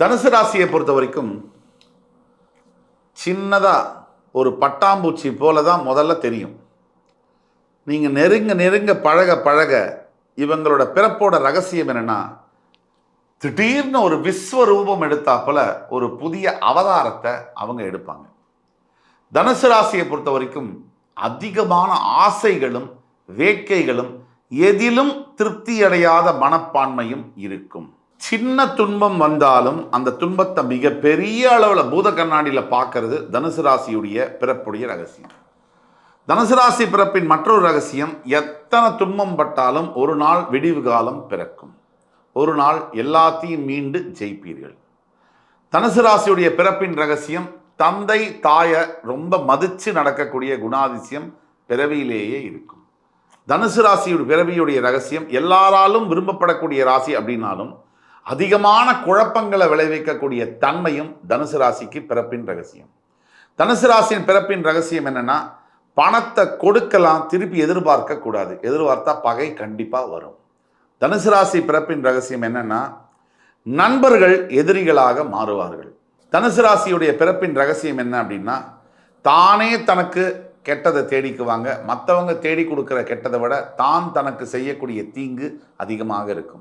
தனுசு ராசியை பொறுத்த வரைக்கும் சின்னதாக ஒரு பட்டாம்பூச்சி போல தான் முதல்ல தெரியும். நீங்கள் நெருங்க நெருங்க பழக பழக இவங்களோட பிறப்போட ரகசியம் என்னென்னா திடீர்னு ஒரு விஸ்வரூபம் எடுத்தாப்புல ஒரு புதிய அவதாரத்தை அவங்க எடுப்பாங்க. தனுசு ராசியை பொறுத்த வரைக்கும் அதிகமான ஆசைகளும் வேட்கைகளும் எதிலும் திருப்தியடையாத மனப்பான்மையும் இருக்கும். சின்ன துன்பம் வந்தாலும் அந்த துன்பத்தை மிக பெரிய அளவில் பூத கண்ணாடியில் பார்க்கறது தனுசு ராசியுடைய பிறப்புடைய ரகசியம். தனுசு ராசி பிறப்பின் மற்றொரு ரகசியம் எத்தனை துன்பம் பட்டாலும் ஒரு நாள் விடிவு காலம் பிறக்கும். ஒரு நாள் எல்லாத்தையும் மீண்டு ஜெயிப்பீர்கள். தனுசு ராசியுடைய பிறப்பின் ரகசியம் தந்தை தாயை ரொம்ப மதித்து நடக்கக்கூடிய குணாதிசயம் பிறவியிலேயே இருக்கும். தனுசு ராசியுடைய பிறவியுடைய ரகசியம் எல்லாராலும் விரும்பப்படக்கூடிய ராசி அப்படின்னாலும் அதிகமான குழப்பங்களை விளைவிக்கக்கூடிய தன்மையும் தனுசு ராசிக்கு பிறப்பின் ரகசியம். தனுசு ராசியின் பிறப்பின் ரகசியம் என்னன்னா பணத்தை கொடுக்கலாம் திருப்பி எதிர்பார்க்க கூடாது எதிர்பார்த்தா பகை கண்டிப்பாக வரும். தனுசு ராசி பிறப்பின் ரகசியம் என்னன்னா நண்பர்கள் எதிரிகளாக மாறுவார்கள். தனுசு ராசியுடைய பிறப்பின் ரகசியம் என்ன அப்படின்னா தானே தனக்கு கெட்டதை தேடிக்குவாங்க. மற்றவங்க தேடி கொடுக்குற கெட்டதை விட தான் தனக்கு செய்யக்கூடிய தீங்கு அதிகமாக இருக்கும்.